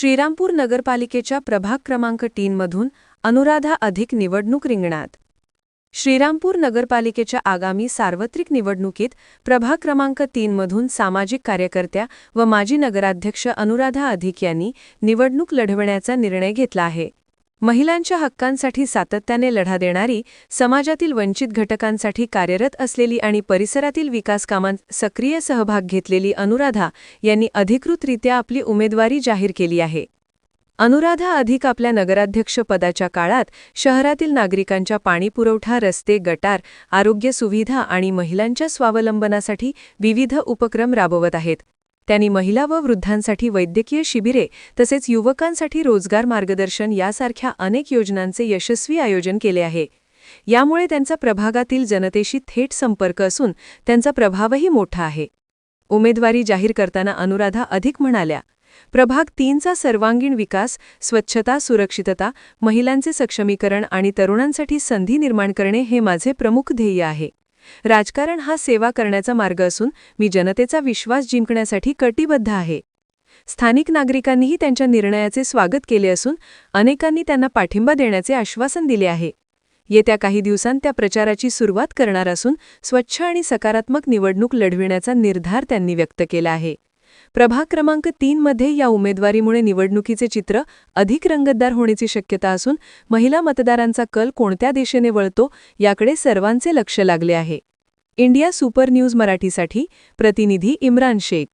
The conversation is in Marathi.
श्रीरामपूर नगरपालिकेच्या प्रभाग क्रमांक तीनमधून अनुराधा अधिक निवडणूक रिंगणात. श्रीरामपूर नगरपालिकेच्या आगामी सार्वत्रिक निवडणुकीत प्रभाग क्रमांक तीनमधून सामाजिक कार्यकर्त्या व माजी नगराध्यक्ष अनुराधा अधिक यांनी निवडणूक लढवण्याचा निर्णय घेतला आहे. महिलांच्या हक्कांसाठी सातत्याने लढा देणारी समाजातील वंचित घटकांसाठी कार्यरत असलेली आणि परिसरातील विकासकामांत सक्रिय सहभाग घेतलेली अनुराधा यांनी अधिकृतरित्या आपली उमेदवारी जाहीर केली आहे. अनुराधा अधिक आपल्या नगराध्यक्षपदाच्या काळात शहरातील नागरिकांच्या पाणीपुरवठा रस्ते गटार आरोग्य सुविधा आणि महिलांच्या स्वावलंबनासाठी विविध उपक्रम राबवत आहेत. त्यांनी महिला व वृद्धांसाठी वैद्यकीय शिबिरे तसेच युवकांसाठी रोजगार मार्गदर्शन यासारख्या अनेक योजनांचे यशस्वी आयोजन केले आहे. यामुळे त्यांचा प्रभागातील जनतेशी थेट संपर्क असून त्यांचा प्रभावही मोठा आहे. उमेदवारी जाहीर करताना अनुराधा अधिक म्हणाल्या प्रभाग तीनचा सर्वांगीण विकास स्वच्छता सुरक्षितता महिलांचे सक्षमीकरण आणि तरुणांसाठी संधी निर्माण करणे हे माझे प्रमुख ध्येय आहे. राजकारण हा सेवा करण्याचा मार्ग असून मी जनतेचा विश्वास जिंकण्यासाठी कटिबद्ध आहे. स्थानिक नागरिकांनीही त्यांच्या निर्णयाचे स्वागत केले असून अनेकांनी त्यांना पाठिंबा देण्याचे आश्वासन दिले आहे. येत्या काही दिवसांत त्या प्रचाराची सुरुवात करणार असून स्वच्छ आणि सकारात्मक निवडणूक लढविण्याचा निर्धार त्यांनी व्यक्त केला आहे. प्रभाग क्रमांक तीनमध्ये या उमेदवारीमुळे निवडणुकीचे चित्र अधिक रंगतदार होण्याची शक्यता असून महिला मतदारांचा कल कोणत्या दिशेने वळतो याकडे सर्वांचे लक्ष लागले आहे. इंडिया सुपर न्यूज मराठीसाठी प्रतिनिधी इम्रान शेख.